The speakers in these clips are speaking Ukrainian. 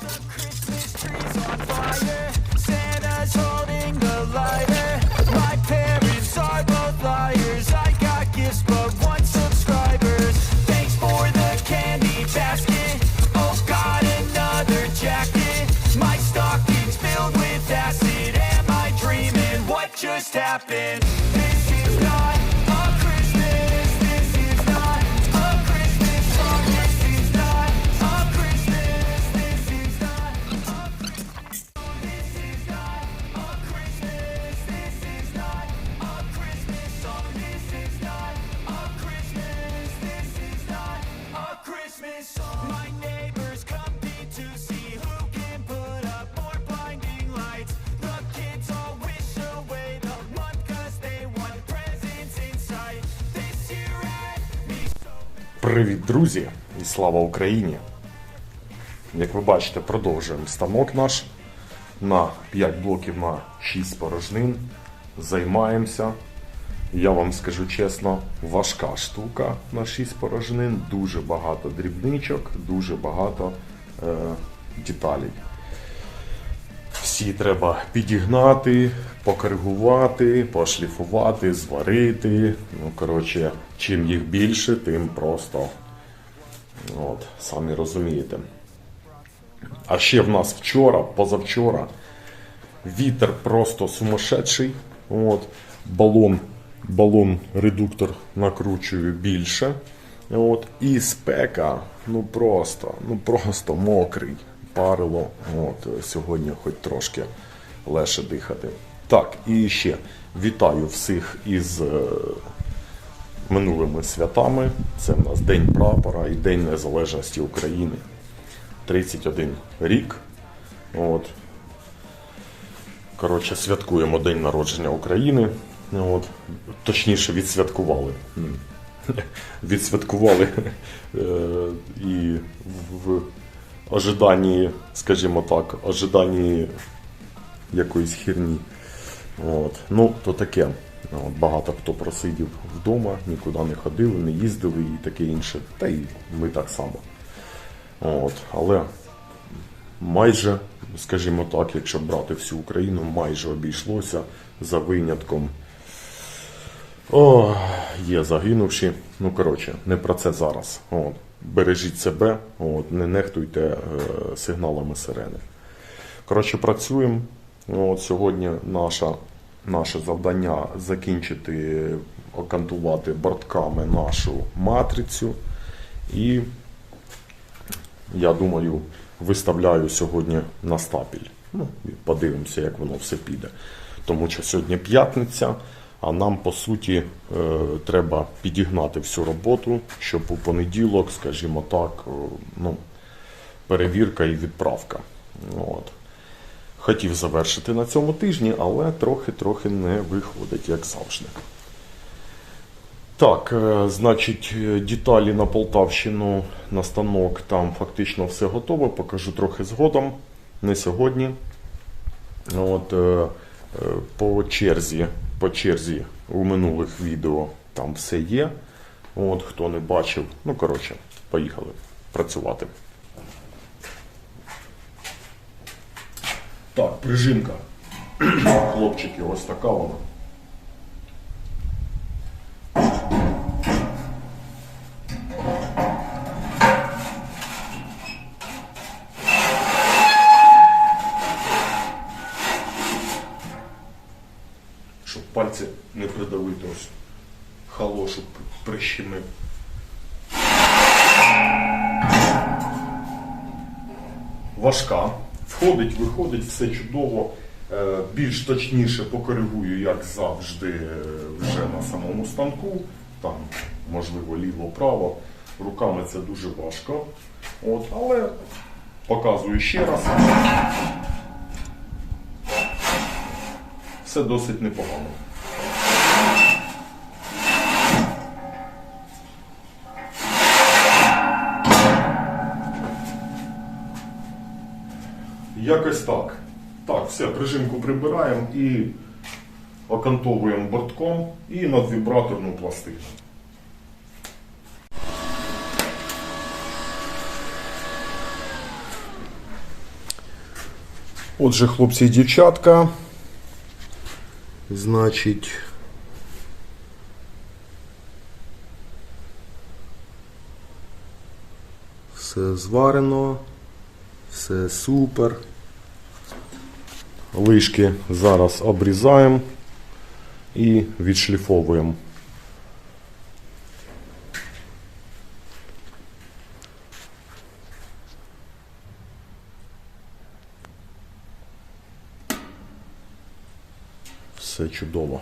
the Christmas trees Привіт, друзі, і слава Україні! Як ви бачите, продовжуємо станок наш на 5 блоків на 6 порожнин. Займаємося. Я вам скажу чесно, важка штука на 6 порожнин, дуже багато дрібничок, дуже багато е, деталей. Всі треба підігнати, покоригувати, пошліфувати, зварити. Ну, коротше, чим їх більше, тим просто. От, самі розумієте. А ще в нас вчора, позавчора, вітер просто сумасшедший. От, балон, балон редуктор накручую більше. От, і спека, ну просто, ну просто мокрий. Парило. От, сьогодні хоч трошки легше дихати. Так, і ще вітаю всіх із е, минулими святами. Це в нас День прапора і День Незалежності України. 31 рік. От. Коротше, святкуємо День народження України. От. Точніше, відсвяткували. Відсвяткували е, і в ожиданні, скажімо так, ожиданні якоїсь херні. От. Ну, то таке. От, багато хто просидів вдома, нікуди не ходили, не їздили і таке інше. Та й ми так само. От. Але майже, скажімо так, якщо брати всю Україну, майже обійшлося за винятком. О, є загинувші. Ну, коротше, не про це зараз. От. Бережіть себе, от, не нехтуйте е, сигналами сирени. Коротше, працюємо. От, сьогодні наша, наше завдання закінчити окантувати бортками нашу матрицю. І я думаю, виставляю сьогодні на стапіль. Ну, подивимося, як воно все піде. Тому що сьогодні п'ятниця, а нам, по суті, е, треба підігнати всю роботу, щоб у понеділок, скажімо так, е, ну, перевірка і відправка. От. Хотів завершити на цьому тижні, але трохи-трохи не виходить, як завжди. Так, е, значить, деталі на Полтавщину на станок там фактично все готове. Покажу трохи згодом, не сьогодні. От, по черзі, по черзі у минулих відео там все є. От, хто не бачив, ну коротше, поїхали працювати. Так, прижимка. Хлопчики, ось така вона. Важка. Входить, виходить, все чудово. Е, Більш точніше покоригую, як завжди, е, вже на самому станку. Там, можливо, ліво-право. Руками це дуже важко. От, але показую ще раз. Все досить непогано. Якось так. Так, все, прижимку прибираємо і окантовуємо бортком і надвібраторну пластину. Отже, хлопці і дівчатка. Значить. Все зварено, все супер. Лишки зараз обрізаємо і відшліфовуємо. Все чудово.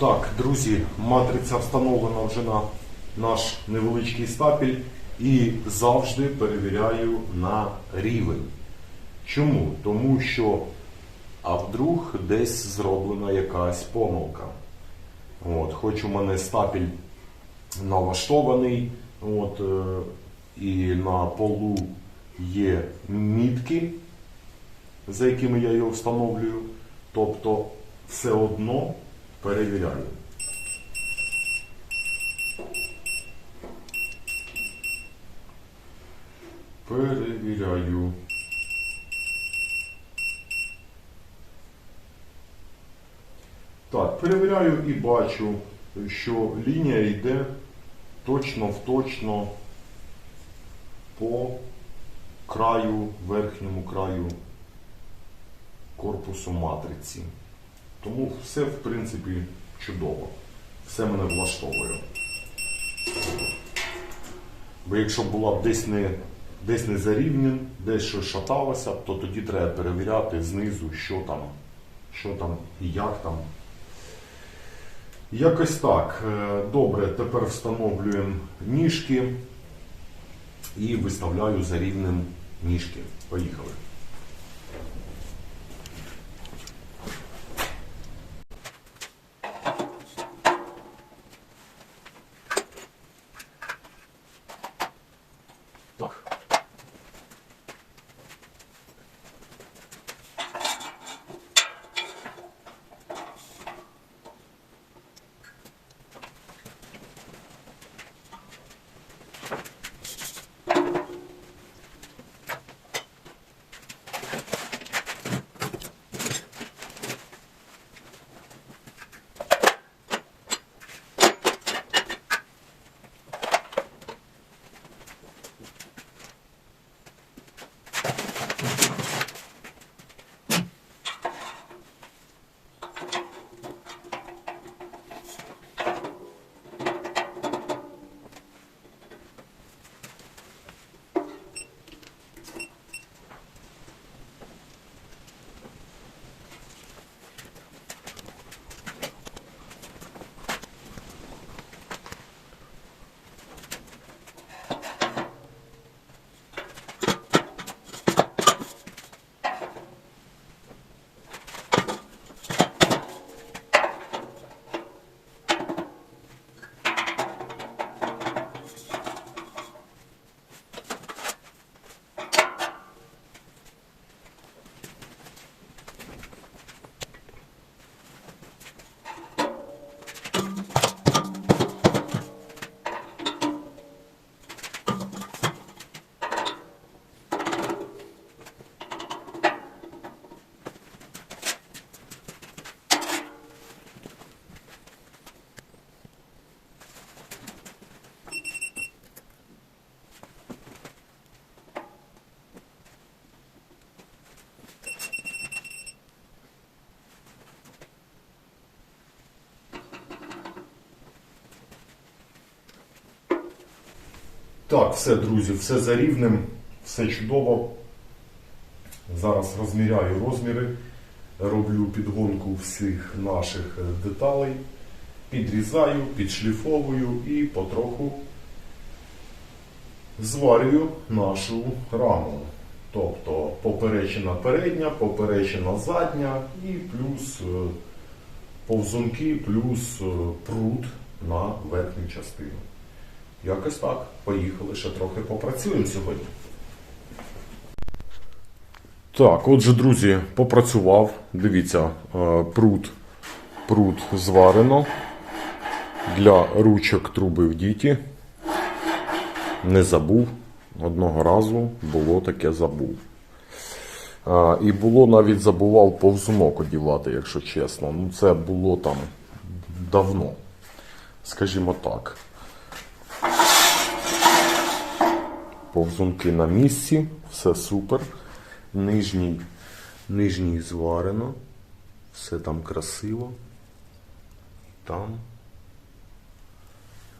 Так, друзі, матриця встановлена вже на наш невеличкий стапель і завжди перевіряю на рівень. Чому? Тому що, а вдруг десь зроблена якась помилка. От, хоч у мене стапель налаштований, от, е, і на полу є мітки, за якими я його встановлюю. Тобто все одно перевіряю. Перевіряю. Так, перевіряю і бачу, що лінія йде точно в точно по краю, верхньому краю корпусу матриці. Тому все, в принципі, чудово. Все мене влаштовує. Бо якщо була б десь не, десь не за рівнем, десь щось шаталося, то тоді треба перевіряти знизу, що там, що там і як там. Якось так. Е, Добре, тепер встановлюємо ніжки і виставляю за рівнем ніжки. Поїхали. Так, все, друзі, все за рівнем, все чудово. Зараз розміряю розміри, роблю підгонку всіх наших е, деталей, підрізаю, підшліфовую і потроху зварюю нашу раму. Тобто поперечина передня, поперечина задня і плюс е, повзунки, плюс е, прут на верхню частину. Якось так. Поїхали, ще трохи попрацюємо сьогодні. Так, отже, друзі, попрацював. Дивіться, е, прут, прут зварено. Для ручок труби в діті. Не забув. Одного разу було таке забув. А, і було навіть забував повзунок одівати, якщо чесно. Ну, це було там давно. Скажімо так. Повзунки на місці, все супер. Нижній, нижній зварено. Все там красиво. Там.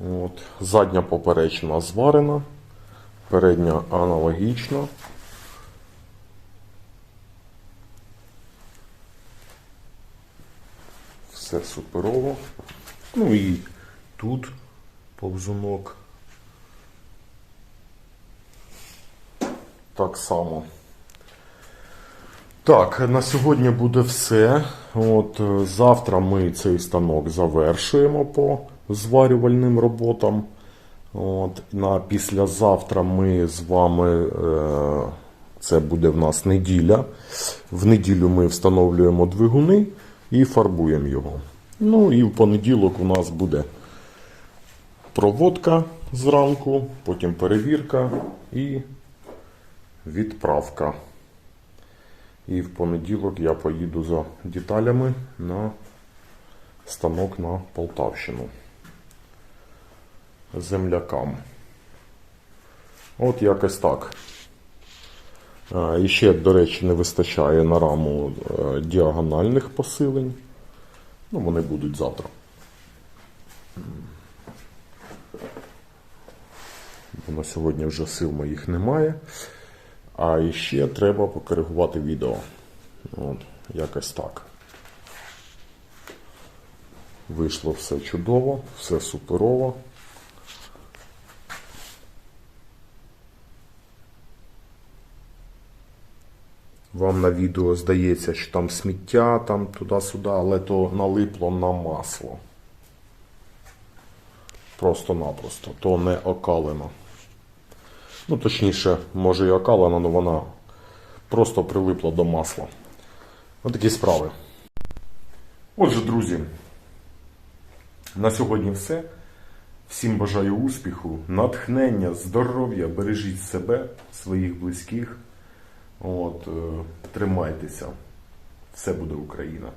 От. Задня поперечна зварена. Передня аналогічно. Все суперово. Ну і тут повзунок. Так само. Так, на сьогодні буде все. От, е, завтра ми цей станок завершуємо по зварювальним роботам. От, на післязавтра ми з вами, е, це буде в нас неділя. В неділю ми встановлюємо двигуни і фарбуємо його. Ну і в понеділок у нас буде проводка зранку, потім перевірка і відправка. І в понеділок я поїду за деталями на станок на Полтавщину. Землякам. От якось так. А, І ще, до речі, не вистачає на раму е, діагональних посилень. Ну, вони будуть завтра. Бо на сьогодні вже сил моїх немає. А іще треба покоригувати відео. От, якось так. Вийшло все чудово, все суперово. Вам на відео здається, що там сміття, там туди-сюди, але то налипло на масло. Просто-напросто, то не окалено. Ну, точніше, може і окалена, але вона просто прилипла до масла. Ось такі справи. Отже, друзі, на сьогодні все. Всім бажаю успіху, натхнення, здоров'я, бережіть себе, своїх близьких. От, е, тримайтеся. Все буде Україна.